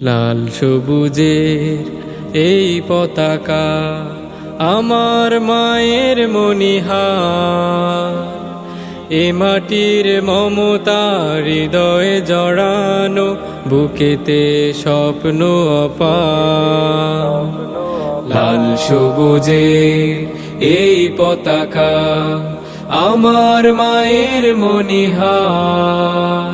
লাল সবুজের এই পতাকা আমার মায়ের মনিহার এ মাটির মমতা হৃদয়ে জড়ানো, বুকেতে স্বপ্ন অপার। লাল সবুজের এই পতাকা আমার মায়ের মনিহার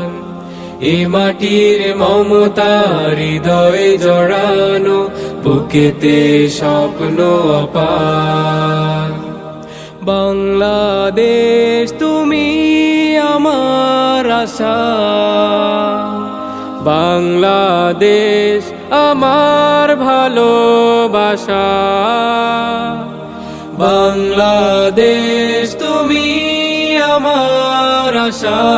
এ মাটির মমতা হৃদয়ে জড়ানো, বুকেতে স্বপ্ন অপার। বাংলাদেশ, তুমি আমার আশা। বাংলাদেশ, আমার ভালোবাসা। বাংলাদেশ, তুমি আমার আশা।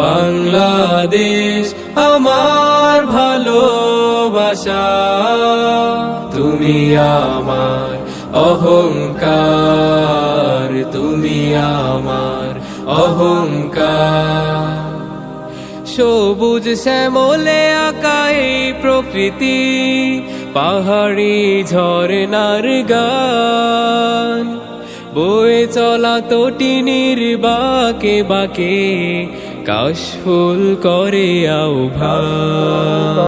বাংলাদেশ আমার ভালোবাসা। তুমি আমার অহংকার, তুমি আমার অহংকার। সবুজ শ্যামলে আকাই প্রকৃতি, পাহাড়ি ঝরনার গান। বয়ে চলা তটিনীর বাকে বাকে কাশফুল করে আহ্বান।